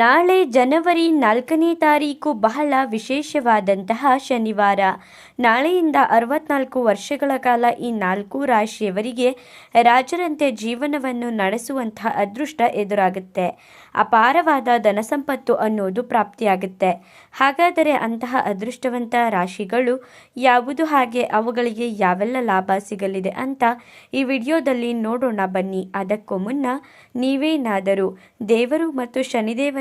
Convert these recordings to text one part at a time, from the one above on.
ನಾಳೆ ಜನವರಿ ನಾಲ್ಕನೇ ತಾರೀಕು ಬಹಳ ವಿಶೇಷವಾದಂತಹ ಶನಿವಾರ. ನಾಳೆಯಿಂದ ಅರವತ್ನಾಲ್ಕು ವರ್ಷಗಳ ಕಾಲ ಈ ನಾಲ್ಕು ರಾಶಿಯವರಿಗೆ ರಾಜರಂತೆ ಜೀವನವನ್ನು ನಡೆಸುವಂತಹ ಅದೃಷ್ಟ ಎದುರಾಗುತ್ತೆ. ಅಪಾರವಾದ ಧನಸಂಪತ್ತು ಅನ್ನೋದು ಪ್ರಾಪ್ತಿಯಾಗುತ್ತೆ. ಹಾಗಾದರೆ ಅಂತಹ ಅದೃಷ್ಟವಂತ ರಾಶಿಗಳು ಯಾವುದು ಹಾಗೆ ಅವುಗಳಿಗೆ ಯಾವೆಲ್ಲ ಲಾಭ ಸಿಗಲಿದೆ ಅಂತ ಈ ವಿಡಿಯೋದಲ್ಲಿ ನೋಡೋಣ ಬನ್ನಿ. ಅದಕ್ಕೂ ಮುನ್ನ ನೀವೇನಾದರೂ ದೇವರು ಮತ್ತು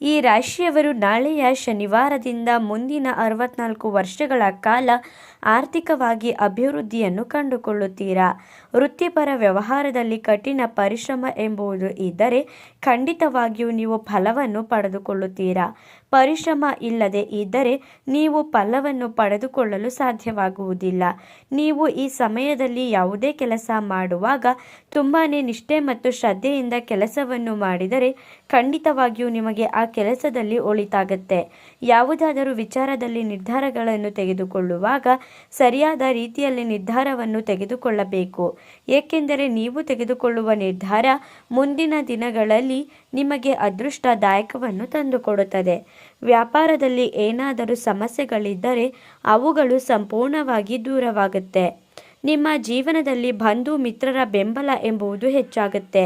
ಈ ರಾಶಿಯವರು ನಾಳೆಯ ಶನಿವಾರದಿಂದ ಮುಂದಿನ ಅರವತ್ನಾಲ್ಕು ವರ್ಷಗಳ ಕಾಲ ಆರ್ಥಿಕವಾಗಿ ಅಭಿವೃದ್ಧಿಯನ್ನು ಕಂಡುಕೊಳ್ಳುತ್ತೀರಾ? ವೃತ್ತಿಪರ ವ್ಯವಹಾರದಲ್ಲಿ ಕಠಿಣ ಪರಿಶ್ರಮ ಎಂಬುದು ಇದ್ದರೆ ಖಂಡಿತವಾಗಿಯೂ ನೀವು ಫಲವನ್ನು ಪಡೆದುಕೊಳ್ಳುತ್ತೀರಾ? ಪರಿಶ್ರಮ ಇಲ್ಲದೆ ಇದ್ದರೆ ನೀವು ಫಲವನ್ನು ಪಡೆದುಕೊಳ್ಳಲು ಸಾಧ್ಯವಾಗುವುದಿಲ್ಲ. ನೀವು ಈ ಸಮಯದಲ್ಲಿ ಯಾವುದೇ ಕೆಲಸ ಮಾಡುವಾಗ ತುಂಬಾ ನಿಷ್ಠೆ ಮತ್ತು ಶ್ರದ್ಧೆಯಿಂದ ಕೆಲಸವನ್ನು ಮಾಡಿದರೆ ಖಂಡಿತವಾಗಿಯೂ ನಿಮಗೆ ಆ ಕೆಲಸದಲ್ಲಿ ಒಳಿತಾಗತ್ತೆ. ಯಾವುದಾದರೂ ವಿಚಾರದಲ್ಲಿ ನಿರ್ಧಾರಗಳನ್ನು ತೆಗೆದುಕೊಳ್ಳುವಾಗ ಸರಿಯಾದ ರೀತಿಯಲ್ಲಿ ನಿರ್ಧಾರವನ್ನು ತೆಗೆದುಕೊಳ್ಳಬೇಕು. ಏಕೆಂದರೆ ನೀವು ತೆಗೆದುಕೊಳ್ಳುವ ನಿರ್ಧಾರ ಮುಂದಿನ ದಿನಗಳಲ್ಲಿ ನಿಮಗೆ ಅದೃಷ್ಟದಾಯಕವನ್ನು ತಂದುಕೊಡುತ್ತದೆ. ವ್ಯಾಪಾರದಲ್ಲಿ ಏನಾದರೂ ಸಮಸ್ಯೆಗಳಿದ್ದರೆ ಅವುಗಳು ಸಂಪೂರ್ಣವಾಗಿ ದೂರವಾಗುತ್ತೆ. ನಿಮ್ಮ ಜೀವನದಲ್ಲಿ ಬಂಧು ಮಿತ್ರರ ಬೆಂಬಲ ಎಂಬುದು ಹೆಚ್ಚಾಗುತ್ತೆ.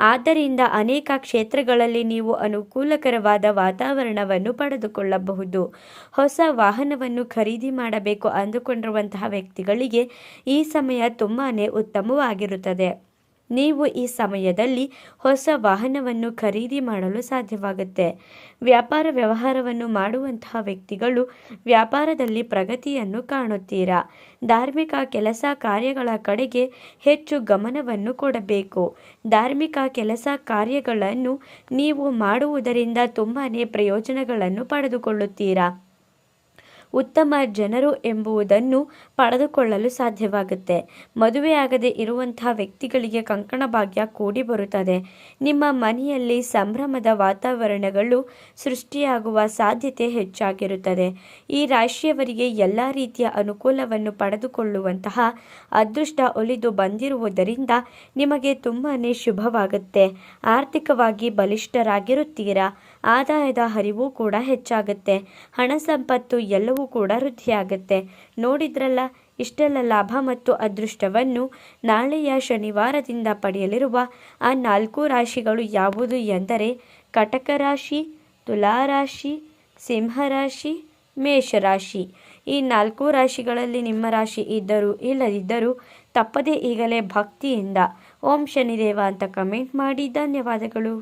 ಆದ್ದರಿಂದ ಅನೇಕ ಕ್ಷೇತ್ರಗಳಲ್ಲಿ ನೀವು ಅನುಕೂಲಕರವಾದ ವಾತಾವರಣವನ್ನು ಪಡೆದುಕೊಳ್ಳಬಹುದು. ಹೊಸ ವಾಹನವನ್ನು ಖರೀದಿ ಮಾಡಬೇಕು ಅಂದುಕೊಂಡಿರುವಂತಹ ವ್ಯಕ್ತಿಗಳಿಗೆ ಈ ಸಮಯ ತುಂಬಾ ಉತ್ತಮವಾಗಿರುತ್ತದೆ. ನೀವು ಈ ಸಮಯದಲ್ಲಿ ಹೊಸ ವಾಹನವನ್ನು ಖರೀದಿ ಮಾಡಲು ಸಾಧ್ಯವಾಗುತ್ತೆ. ವ್ಯಾಪಾರ ವ್ಯವಹಾರವನ್ನು ಮಾಡುವಂತಹ ವ್ಯಕ್ತಿಗಳು ವ್ಯಾಪಾರದಲ್ಲಿ ಪ್ರಗತಿಯನ್ನು ಕಾಣುತ್ತೀರಾ? ಧಾರ್ಮಿಕ ಕೆಲಸ ಕಾರ್ಯಗಳ ಕಡೆಗೆ ಹೆಚ್ಚು ಗಮನವನ್ನು ಕೊಡಬೇಕು. ಧಾರ್ಮಿಕ ಕೆಲಸ ಕಾರ್ಯಗಳನ್ನು ನೀವು ಮಾಡುವುದರಿಂದ ತುಂಬಾ ಪ್ರಯೋಜನಗಳನ್ನು ಪಡೆದುಕೊಳ್ಳುತ್ತೀರಾ? ಉತ್ತಮ ಜನರು ಎಂಬುವುದನ್ನು ಪಡೆದುಕೊಳ್ಳಲು ಸಾಧ್ಯವಾಗುತ್ತೆ. ಮದುವೆಯಾಗದೆ ಇರುವಂತಹ ವ್ಯಕ್ತಿಗಳಿಗೆ ಕಂಕಣ ಭಾಗ್ಯ ಕೂಡಿ ಬರುತ್ತದೆ. ನಿಮ್ಮ ಮನೆಯಲ್ಲಿ ಸಂಭ್ರಮದ ವಾತಾವರಣಗಳು ಸೃಷ್ಟಿಯಾಗುವ ಸಾಧ್ಯತೆ ಹೆಚ್ಚಾಗಿರುತ್ತದೆ. ಈ ರಾಶಿಯವರಿಗೆ ಎಲ್ಲ ರೀತಿಯ ಅನುಕೂಲವನ್ನು ಪಡೆದುಕೊಳ್ಳುವಂತಹ ಅದೃಷ್ಟ ಒಲಿದು ಬಂದಿರುವುದರಿಂದ ನಿಮಗೆ ತುಂಬಾ ಶುಭವಾಗುತ್ತೆ. ಆರ್ಥಿಕವಾಗಿ ಬಲಿಷ್ಠರಾಗಿರುತ್ತೀರಾ? ಆದಾಯದ ಹರಿವು ಕೂಡ ಹೆಚ್ಚಾಗುತ್ತೆ. ಹಣ ಸಂಪತ್ತು ಎಲ್ಲವೂ ಕೂಡ ವೃದ್ಧಿಯಾಗುತ್ತೆ. ನೋಡಿದ್ರಲ್ಲ, ಇಷ್ಟೆಲ್ಲ ಲಾಭ ಮತ್ತು ಅದೃಷ್ಟವನ್ನು ನಾಳೆಯ ಶನಿವಾರದಿಂದ ಪಡೆಯಲಿರುವ ಆ ನಾಲ್ಕು ರಾಶಿಗಳು ಯಾವುದು ಎಂದರೆ ಕಟಕ ರಾಶಿ ತುಲಾರಾಶಿ ಸಿಂಹರಾಶಿ ಮೇಷರಾಶಿ ಈ ನಾಲ್ಕು ರಾಶಿಗಳಲ್ಲಿ ನಿಮ್ಮ ರಾಶಿ ಇದ್ದರೂ ಇಲ್ಲದಿದ್ದರೂ ತಪ್ಪದೇ ಈಗಲೇ ಭಕ್ತಿಯಿಂದ ಓಂ ಶನಿದೇವ ಅಂತ ಕಮೆಂಟ್ ಮಾಡಿ. ಧನ್ಯವಾದಗಳು.